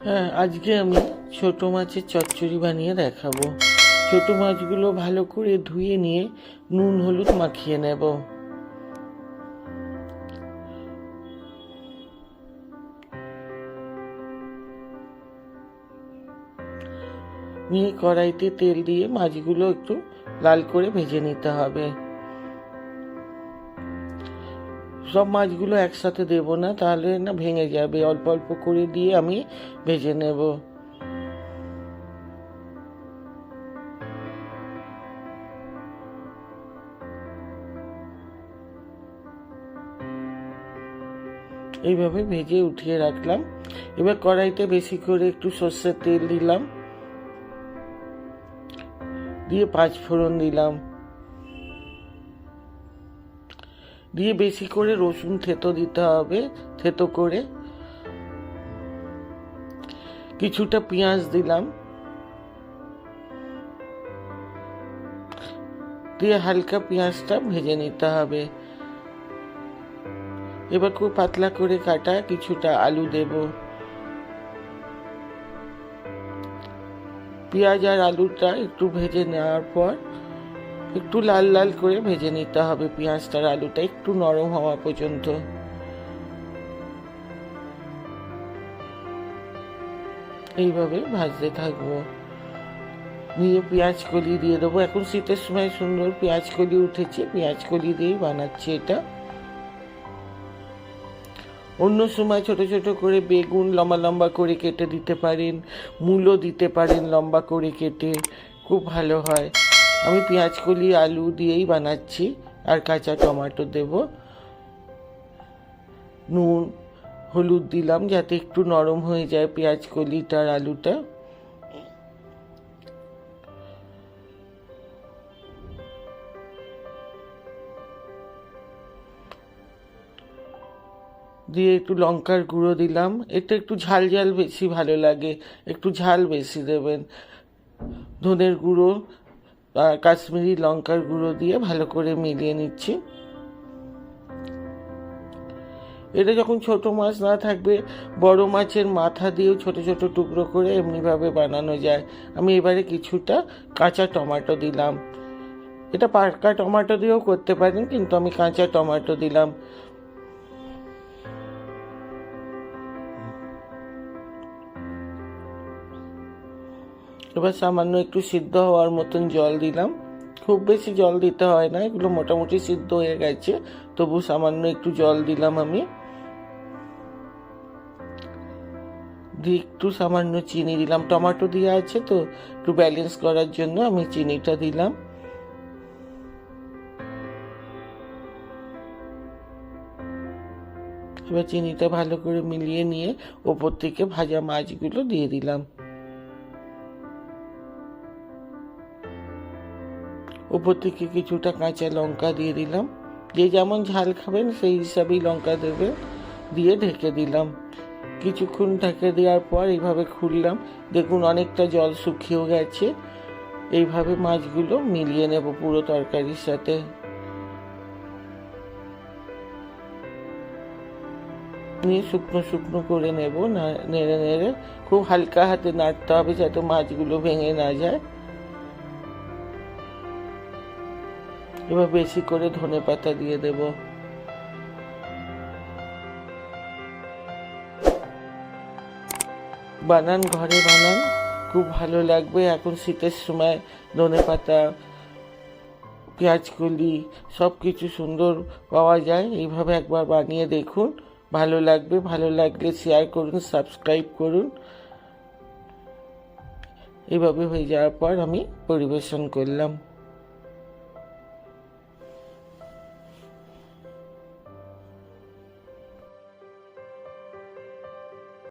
হ্যাঁ আজকে আমি ছোট মাছের চচ্চড়ি বানিয়ে দেখাবো। ছোট মাছগুলো ভালো করে ধুয়ে নিয়ে নুন, হলুদ মাখিয়ে নেব। নিয়ে কড়াইতে তেল দিয়ে মাছগুলো একটু লাল করে ভেজে নিতে হবে। সব মাছগুলো একসাথে দেবো না, তাহলে না ভেঙে যাবে। অল্প অল্প করে দিয়ে আমি ভেজে নেব। এইভাবে ভেজে উঠিয়ে রাখলাম। এবার কড়াইতে বেশি করে একটু সর্ষের তেল দিলাম। দিয়ে পাঁচ ফোড়ন দিলাম। দিয়ে বেশি করে রসুন থেতো দিতে হবে, থেতো করে। কিছুটা পেঁয়াজ দিলাম। দিয়ে হালকা পেঁয়াজটা ভেজে নিতে হবে। এবার খুব পাতলা করে কাটা কিছুটা আলু দেব। পেঁয়াজ আর আলুটা একটু ভেজে নেওয়ার পর একটু লাল লাল করে ভেজে নিতে হবে। পেঁয়াজটার আলুটা একটু নরম হওয়া পর্যন্ত। এইভাবে ভাজতে থাকব। নিয়ে পেঁয়াজ কলি দিয়ে দেবো। এখন শীতের সময় সুন্দর পেঁয়াজ কলি উঠেছে। পেঁয়াজ কলি দিয়েই বানাচ্ছি এটা। অন্য সময় ছোট ছোট করে বেগুন লম্বা লম্বা করে কেটে দিতে পারেন। মূলও দিতে পারেন লম্বা করে কেটে। খুব ভালো হয়। আমি পেঁয়াজ কলি, আলু দিয়েই বানাচ্ছি আর কাঁচা টমেটো দেব। নুন, হলুদ দিলাম যাতে একটু নরম হয়ে যায় পেঁয়াজ কলিটার আলুটা। দিয়ে একটু লঙ্কার গুঁড়ো দিলাম। এটা একটু ঝাল ঝাল বেশি ভালো লাগে। একটু ঝাল বেশি দেবেন। ধনের গুঁড়ো কাশ্মীরি লঙ্কার গুঁড়ো দিয়ে ভালো করে মিলিয়ে নিচ্ছি। এটা যখন ছোট মাছ না থাকবে, বড় মাছের মাথা দিয়েও ছোট ছোট টুকরো করে এমনিভাবে বানানো যায়। আমি এবারে কিছুটা কাঁচা টমেটো দিলাম। এটা পাকা টমেটো দিয়েও করতে পারেন, কিন্তু আমি কাঁচা টমেটো দিলাম। এবার সামান্য একটু সিদ্ধ হওয়ার মতন জল দিলাম। খুব বেশি জল দিতে হয় না, এগুলো মোটামুটি সিদ্ধ হয়ে গেছে, তবু সামান্য একটু জল দিলাম আমি। একটু সামান্য চিনি দিলাম, টমেটো দিয়ে আছে তো, একটু ব্যালেন্স করার জন্য আমি চিনিটা দিলাম। এবার চিনিটা ভালো করে মিলিয়ে নিয়ে ওপর থেকে ভাজা মাছগুলো দিয়ে দিলাম। ওপর থেকে কিছুটা কাঁচা লঙ্কা দিয়ে দিলাম। যে যেমন ঝাল খাবেন, সেই হিসাবেই লঙ্কা দেবে, দিয়ে ঢেকে দিলাম। কিছুক্ষণ ঢেকে দেওয়ার পর এইভাবে খুললাম। দেখুন, অনেকটা জল শুকিয়েও গেছে। এইভাবে মাছগুলো মিলিয়ে নেব পুরো তরকারির সাথে। নিয়ে শুকনো শুকনো করে নেব নেড়ে নেড়ে। খুব হালকা হাতে নাড়তে হবে যাতে মাছগুলো ভেঙে না যায়। এবার বেশি করে ধনে পাতা দিয়ে দেব। বানান, ঘরে বানান, খুব ভালো লাগবে। এখন শীতের সময় ধনে পাতা পেঁয়াজকলি সব কিছু সুন্দর পাওয়া যায়। এইভাবে একবার বানিয়ে দেখুন। ভালো লাগবে। ভালো লাগলে শেয়ার করুন সাবস্ক্রাইব করুন। এভাবে হয়ে যাওয়ার পর আমি পরিবেশন করলাম।